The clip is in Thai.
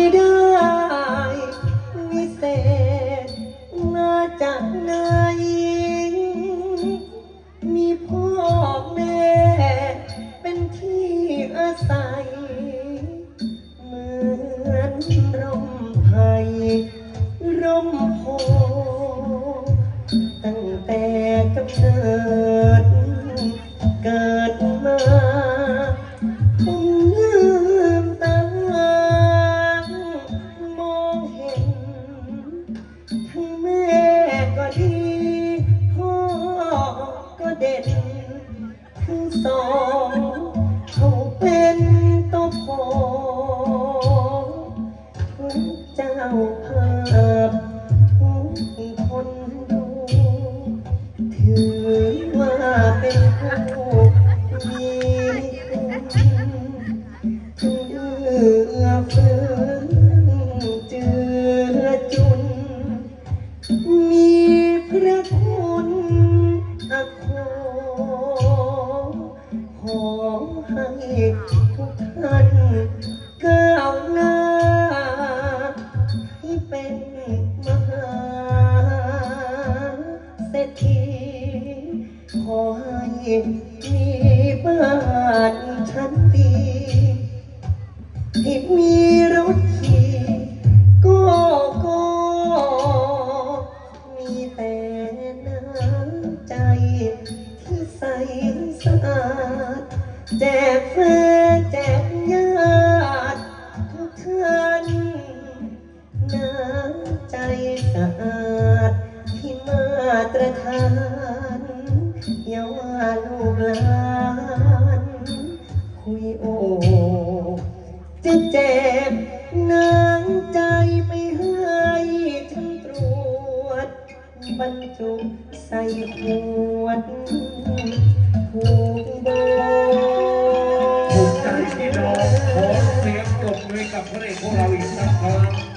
ไม่ได้วิเศษมาจากไหนมีพ่อแม่เป็นที่อาศัย เหมือนร่มไผ่ร่มโพตั้งแต่กำเนิด เด่นทั้งสองเขาเป็นตัวโปทุกเจ้าภาพทุกคนดูถือว่าเป็นผู้มีคุณเอื้อเฟื้อเจือจุน ขอให้ทุกท่านก้าวหน้าให้เป็นมหาเศรษฐีขอให้มีบ้านชั้นดีที่มี ใสสะอาดแจกแฟนแจกญาติทุกท่านน้ำใจสะอาดที่มาตรฐานอย่าว่าลูกหลานคุยโอจะแจกน้ำ บรรจุใส่ขวดผูกโบถูกใจพี่น้องขอเสียงปรบมือกับพระเอกของเราอีกสักครั้ง